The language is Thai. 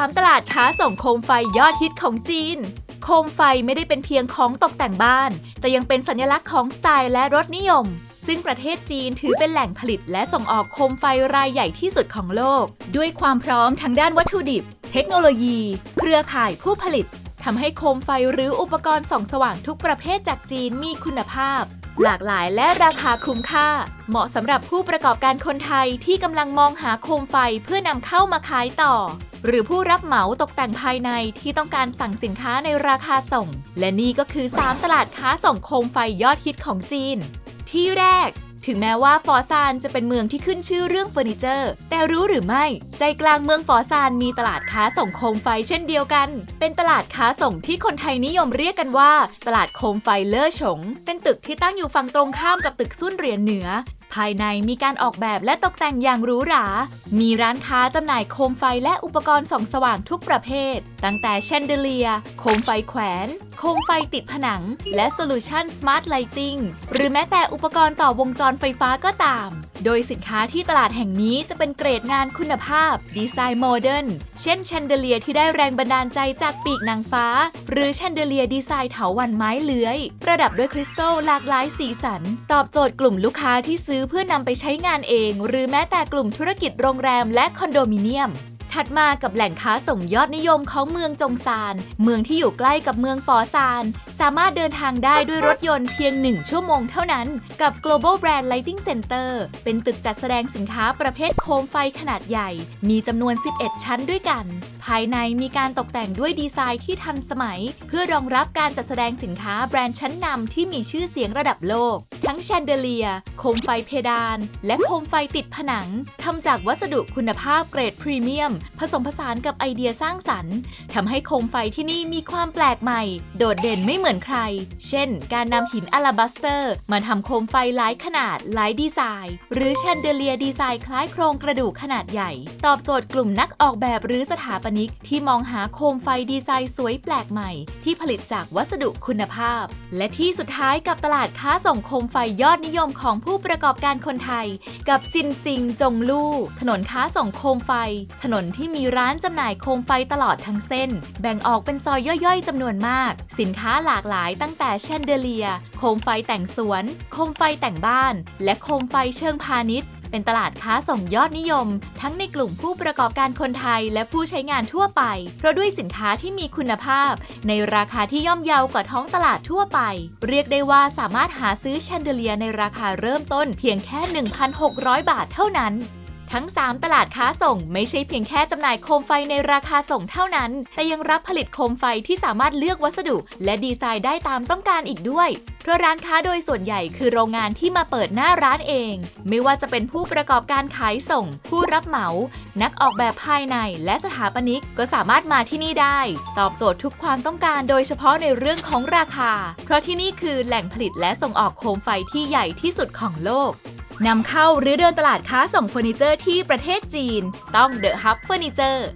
3 ตลาดค้าส่งโคมไฟยอดฮิตของจีน โคมไฟไม่ได้เป็นเพียงของตกแต่งบ้าน แต่ยังเป็นสัญลักษณ์ของสไตล์และรสนิยม ซึ่งประเทศจีนถือเป็นแหล่งผลิตและส่งออกโคมไฟรายใหญ่ที่สุดของโลก ด้วยความพร้อมทั้งด้านวัตถุดิบ เทคโนโลยี เครือข่ายผู้ผลิตทำให้โคมไฟหรืออุปกรณ์ส่องสว่างทุกประเภทจากจีนมีคุณภาพ หลากหลายและราคาคุ้มค่า เหมาะสำหรับผู้ประกอบการคนไทยที่กำลังมองหาโคมไฟเพื่อนำเข้ามาขายต่อ หรือผู้รับเหมาตกแต่งภายในที่ต้องการสั่งสินค้าในราคาส่ง และนี่ก็คือ 3 ตลาดค้าส่งโคมไฟยอดฮิตของจีน ที่แรก ถึงแม้ว่าฟอซานจะเป็นเมืองที่ขึ้นชื่อเรื่องเฟอร์นิเจอร์ แต่รู้หรือไม่ ใจกลางเมืองฟอซานมีตลาดค้าส่งโคมไฟเช่นเดียวกัน เป็นตลาดค้าส่งที่คนไทยนิยมเรียกกันว่า ตลาดโคมไฟเลอฉง เป็นตึกที่ตั้งอยู่ฝั่งตรงข้ามกับตึกซุ่นเหรียญเหนือ ภายในมีการออกแบบและตกแต่งอย่างหรูหรา มีร้านค้าจำหน่ายโคมไฟและอุปกรณ์ส่องสว่างทุกประเภท ตั้งแต่แชนเดเลีย โคมไฟแขวน โคมไฟติดผนัง และโซลูชันสมาร์ทไลติงหรือแม้แต่อุปกรณ์ต่อวงจรไฟฟ้าก็ตาม โดยสินค้าที่ตลาดแห่งนี้จะเป็นเกรดงานคุณภาพ ดีไซน์โมเดิร์น เช่นแชนเดเลียที่ได้แรงบันดาลใจจากปีกนางฟ้า หรือแชนเดเลียดีไซน์เถาวันไม้เลื้อย ประดับด้วยคริสตัลหลากหลายสีสัน ตอบโจทย์กลุ่มลูกค้าที่ซื้อเพื่อนำไปใช้งานเอง หรือแม้แต่กลุ่มธุรกิจโรงแรมและคอนโดมิเนียม ถัดมากับแหล่งค้าส่งยอดนิยมของเมืองจงซาน เมืองที่อยู่ใกล้กับเมืองฟอซาน สามารถเดินทางได้ด้วยรถยนต์เพียง 1 ชั่วโมงเท่านั้น กับ Global Brand Lighting Center เป็นตึกจัดแสดงสินค้าประเภทโคมไฟขนาดใหญ่ มีจำนวน 11 ชั้นด้วยกัน ภายในมีการตกแต่งด้วยดีไซน์ที่ทันสมัย เพื่อรองรับการจัดแสดงสินค้าแบรนด์ชั้นนำที่มีชื่อเสียงระดับโลก ทั้งแชนเดเลีย โคมไฟเพดาน และโคมไฟติดผนังทำจากวัสดุคุณภาพเกรดพรีเมียม ผสมผสานกับไอเดียสร้างสรรค์ทำให้โคมไฟที่นี่มีความแปลกใหม่ โดดเด่นไม่เหมือนใคร เช่น การนำหินอลาบัสเตอร์ มาทำโคมไฟหลายขนาดหลายดีไซน์ หรือแชนเดเลียดีไซน์คล้ายโครงกระดูกขนาดใหญ่ ตอบโจทย์กลุ่มนักออกแบบหรือสถาปนิกที่มองหาโคมไฟดีไซน์สวยแปลกใหม่ ที่ผลิตจากวัสดุคุณภาพ และที่สุดท้ายกับตลาดค้าส่งโคมไฟยอดนิยมของผู้ประกอบการคนไทย กับซินซิงจงลู่ ถนนค้าส่งโคมไฟ ถนนที่มีร้านจำหน่ายโคมไฟตลอดทั้งเส้น แบ่งออกเป็นซอยย่อยๆจำนวนมาก สินค้าหลากหลายตั้งแต่แชนเดเลีย โคมไฟแต่งสวน โคมไฟแต่งบ้าน และโคมไฟเชิงพาณิชย์ เป็นตลาดค้าส่งยอดนิยม ทั้งในกลุ่มผู้ประกอบการคนไทยและผู้ใช้งานทั่วไป เพราะด้วยสินค้าที่มีคุณภาพ ในราคาที่ย่อมเยาวกว่าท้องตลาดทั่วไป เรียกได้ว่าสามารถหาซื้อแชนเดเลียในราคาเริ่มต้นเพียงแค่ 1,600 บาทเท่านั้น ทั้ง 3 ตลาดค้าส่งไม่ใช่เพียงแค่จำหน่ายโคมไฟในราคาส่งเท่านั้น แต่ยังรับผลิตโคมไฟที่สามารถเลือกวัสดุ และดีไซน์ได้ตามต้องการอีกด้วย เพราะร้านค้าโดยส่วนใหญ่คือโรงงานที่มาเปิดหน้าร้านเอง ไม่ว่าจะเป็นผู้ประกอบการขายส่ง ผู้รับเหมา นักออกแบบภายในและสถาปนิกก็สามารถมาที่นี่ได้ ตอบโจทย์ทุกความต้องการโดยเฉพาะในเรื่องของราคา เพราะที่นี่คือแหล่งผลิตและส่งออกโคมไฟที่ใหญ่ที่สุดของโลก นำเข้าหรือเดินตลาดค้าส่งเฟอร์นิเจอร์ที่ประเทศจีน ต้องเดอะฮับเฟอร์นิเจอร์